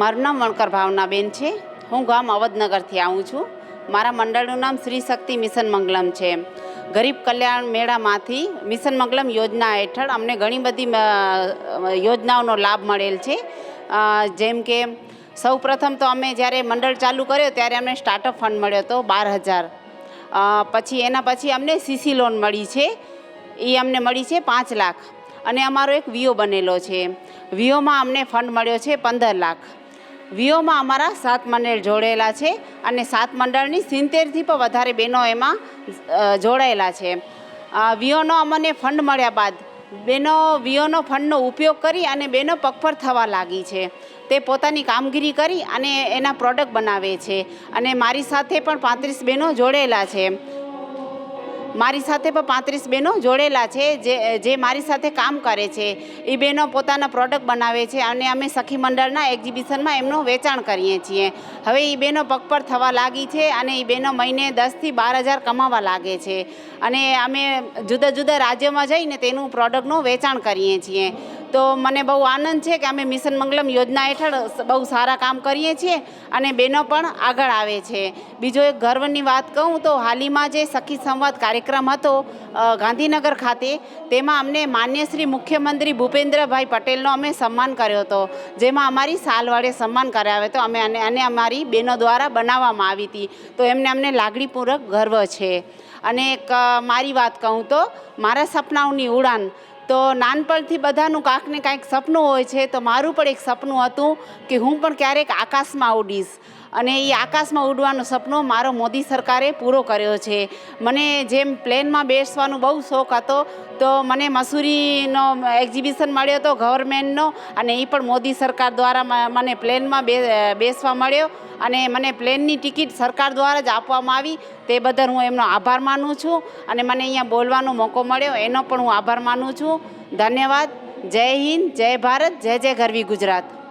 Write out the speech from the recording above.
મારું નામ વણકર ભાવનાબેન છે. હું ગામ અવધનગરથી આવું છું. મારા મંડળનું નામ શ્રી શક્તિ મિશન મંગલમ છે. ગરીબ કલ્યાણ મેળામાંથી મિશન મંગલમ યોજના હેઠળ અમને ઘણી બધી યોજનાઓનો લાભ મળેલ છે. જેમ કે સૌ પ્રથમ તો અમે જ્યારે મંડળ ચાલુ કર્યો ત્યારે અમને સ્ટાર્ટઅપ ફંડ મળ્યો હતો બાર હજાર. પછી એના પછી અમને સીસી લોન મળી છે. એ અમને મળી છે પાંચ લાખ. અને અમારો એક વીઓ બનેલો છે. વીઓમાં અમને ફંડ મળ્યો છે પંદર લાખ. વિયોમાં અમારા સાત મંડળ જોડેલા છે અને સાત મંડળની સિત્તેરથી પણ વધારે બહેનો એમાં જોડાયેલા છે. અ, વિયોનો અમને ફંડ મળ્યા બાદ બહેનો વિયોનો ફંડનો ઉપયોગ કરી અને બહેનો પગભર થવા લાગી છે. તે પોતાની કામગીરી કરી અને એના પ્રોડક્ટ બનાવે છે. અને મારી સાથે પણ પાંત્રીસ બહેનો જોડેલા છે. મારી સાથે પણ પાંત્રીસ બહેનો જોડેલા છે, જે જે મારી સાથે કામ કરે છે. એ બહેનો પોતાના પ્રોડક્ટ બનાવે છે અને અમે સખી મંડળના એક્ઝિબિશનમાં એમનું વેચાણ કરીએ છીએ. હવે એ બહેનો પગપર થવા લાગી છે અને એ બહેનો મહિને દસથી બાર હજાર કમાવા લાગે છે. અને અમે જુદા જુદા રાજ્યોમાં જઈને તેનું પ્રોડક્ટનું વેચાણ કરીએ છીએ. તો મને બહુ આનંદ છે કે અમે મિશન મંગલમ યોજના હેઠળ બહુ સારા કામ કરીએ છીએ અને બહેનો પણ આગળ આવે છે. બીજો એક ગર્વની વાત કહું તો હાલીમાં જે સખી સંવાદ કાર્યક્રમ હતો ગાંધીનગર ખાતે, તેમાં અમને માન્ય શ્રી મુખ્યમંત્રી ભૂપેન્દ્રભાઈ પટેલનો અમે સન્માન કર્યો હતો. જેમાં અમારી સાલવાળે સન્માન કરાવ્યો હતો અમે અને અને અમારી બહેનો દ્વારા બનાવવામાં આવી હતી. તો એમને અમને લાગણીપૂર્વક ગર્વ છે. અને એક મારી વાત કહું તો, મારા સપનાઓની ઉડાન તો નાનપણથી બધાનું કાંક ને કાંઈક સપનું હોય છે, તો મારું પણ એક સપનું હતું કે હું પણ ક્યારેક આકાશમાં ઉડીશ. અને એ આકાશમાં ઉડવાનો સપનો મારો મોદી સરકારે પૂરો કર્યો છે. મને જેમ પ્લેનમાં બેસવાનો બહુ શોખ હતો, તો મને મસૂરીનો એક્ઝિબિશન મળ્યો હતો ગવર્મેન્ટનો અને એ પણ મોદી સરકાર દ્વારા મને પ્લેનમાં બે, બેસવા મળ્યો અને મને પ્લેનની ટિકિટ સરકાર દ્વારા જ આપવામાં આવી. તે બદલ હું એમનો આભાર માનું છું અને મને અહીંયા બોલવાનો મોકો મળ્યો, એનો પણ હું આભાર માનું છું. ધન્યવાદ. જય હિન્દ, જય ભારત, જય જય ગરવી ગુજરાત.